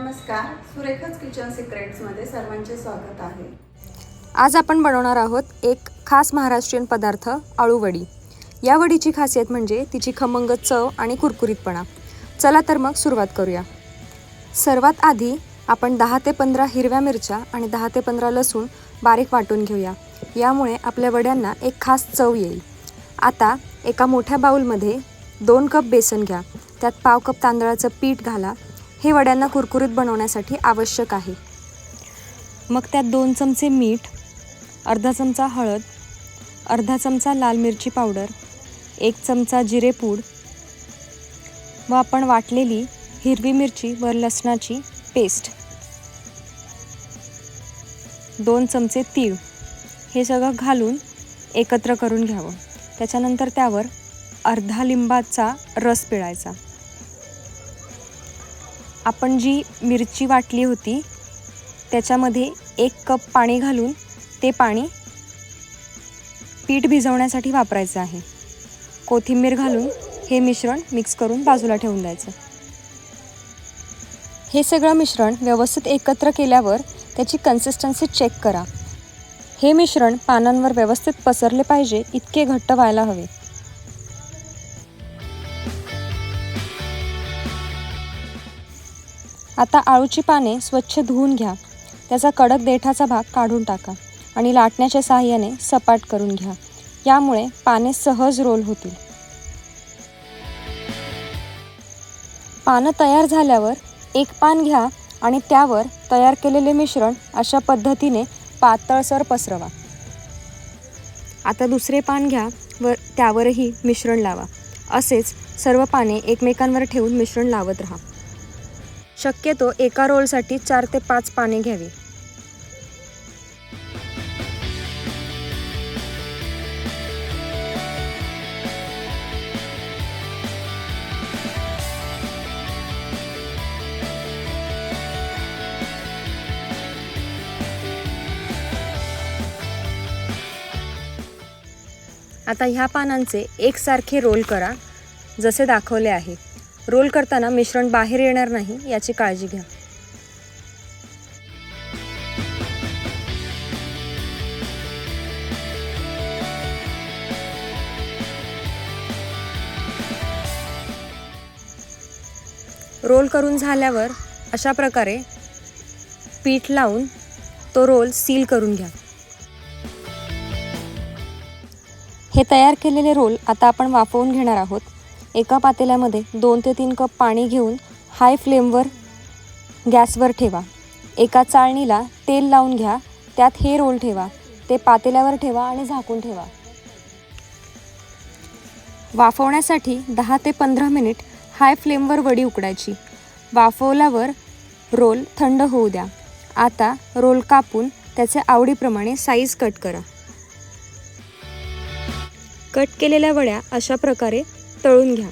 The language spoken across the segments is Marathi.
नमस्कार सुरेखाच किचन सिक्रेट्समध्ये सर्वांचे स्वागत आहे. आज आपण बनवणार आहोत एक खास महाराष्ट्रीयन पदार्थ आळूवडी या वडीची खासियत म्हणजे तिची खमंग चव आणि कुरकुरीतपणा. चला तर मग सुरुवात करूया. सर्वात आधी आपण दहा ते पंधरा हिरव्या मिरच्या आणि दहा ते पंधरा लसूण बारीक वाटून घेऊया. यामुळे आपल्या वड्यांना एक खास चव येईल. आता एका मोठ्या बाऊलमध्ये दोन कप बेसन घ्या. त्यात पाव कप तांदळाचं पीठ घाला. हे वड्यांना कुरकुरीत बनवण्यासाठी आवश्यक आहे. मग त्यात दोन चमचे मीठ अर्धा चमचा हळद अर्धा चमचा लाल मिरची पावडर एक चमचा जिरेपूड व आपण वाटलेली हिरवी मिरची व लसणाची पेस्ट. दोन चमचे तीळ हे सगळं घालून एकत्र करून घ्यावं. त्याच्यानंतर त्यावर अर्धा लिंबाचा रस पिळायचा. आपण जी मिरची वाटली होती त्याच्यामध्ये एक कप पाणी घालून ते पाणी पीठ भिजवण्यासाठी वापरायचं आहे. कोथिंबीर घालून हे मिश्रण मिक्स करून बाजूला ठेवून द्यायचं. हे सगळं मिश्रण व्यवस्थित एकत्र केल्यावर त्याची कन्सिस्टन्सी चेक करा. हे मिश्रण पानांवर व्यवस्थित पसरले पाहिजे इतके घट्ट व्हायला हवे. आता आळूची पाने स्वच्छ धुवून घ्या. त्याचा कडक देठाचा भाग काढून टाका आणि लाटण्याच्या साहाय्याने सपाट करून घ्या. यामुळे पाने सहज रोल होतील. पानं तयार झाल्यावर एक पान घ्या आणि त्यावर तयार केलेले मिश्रण अशा पद्धतीने पातळसर पसरवा. आता दुसरे पान घ्या व त्यावरही मिश्रण लावा. असेच सर्व पाने एकमेकांवर ठेवून मिश्रण लावत राहा. शक्यतो एका रोलसाठी चार ते पाच पाने घ्यावी. आता ह्या पानांचे एकसारखे रोल करा जसे दाखवले आहे. रोल करताना मिश्रण बाहेर येणार नाही याची काळजी घ्या. रोल करून झाल्यावर अशा प्रकारे पीठ लावून तो रोल सील करून घ्या. हे तयार केलेले रोल आता आपण वाफवून घेणार आहोत. एका पातेल्यामध्ये दोन ते तीन कप पाणी घेऊन हाय फ्लेमवर गॅसवर ठेवा. एका चाळणीला तेल लावून घ्या. त्यात हे रोल ठेवा. ते पातेल्यावर ठेवा आणि झाकून ठेवा. वाफवण्यासाठी दहा ते पंधरा मिनिट हाय फ्लेमवर वडी उकडायची. वाफवल्यावर रोल थंड होऊ द्या. आता रोल कापून त्याचे आवडीप्रमाणे साईज कट करा. कट केलेल्या वड्या अशा प्रकारे तळून घ्या.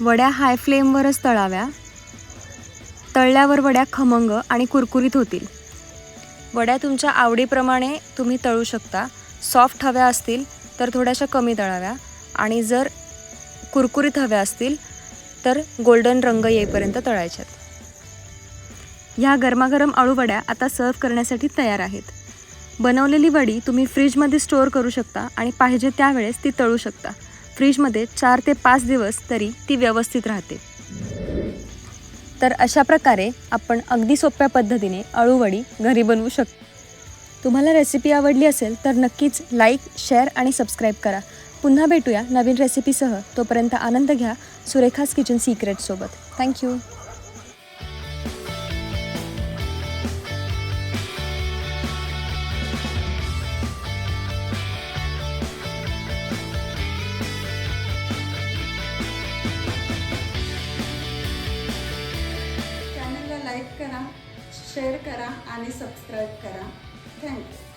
वड्या हाय फ्लेमवरच तळाव्या. तळल्यावर वड्या खमंग आणि कुरकुरीत होतील. वड्या तुमच्या आवडीप्रमाणे तुम्ही तळू शकता. सॉफ्ट हव्या असतील तर थोड्याशा कमी तळाव्या. आणि जर कुरकुरीत हव्या असतील तर गोल्डन रंग येईपर्यंत तळायच्यात. ह्या गरमागरम अळूवड्या आता सर्व्ह करण्यासाठी तयार आहेत. बनवलेली वडी तुम्ही फ्रीजमध्ये स्टोअर करू शकता आणि पाहिजे त्यावेळेस ती तळू शकता. फ्रीजमध्ये चार ते पाच दिवस तरी ती व्यवस्थित राहते. तर अशा प्रकारे आपण अगदी सोप्या पद्धतीने अळूवडी घरी बनवू शकतो तुम्हाला रेसिपी आवडली असेल तर नक्कीच लाईक शेअर आणि सबस्क्राईब करा. पुन्हा भेटूया नवीन रेसिपीसह तोपर्यंत आनंद घ्या सुरेखास किचन सिक्रेटसोबत थँक्यू शेअर करा आणि सबस्क्राईब करा. थँक्यू.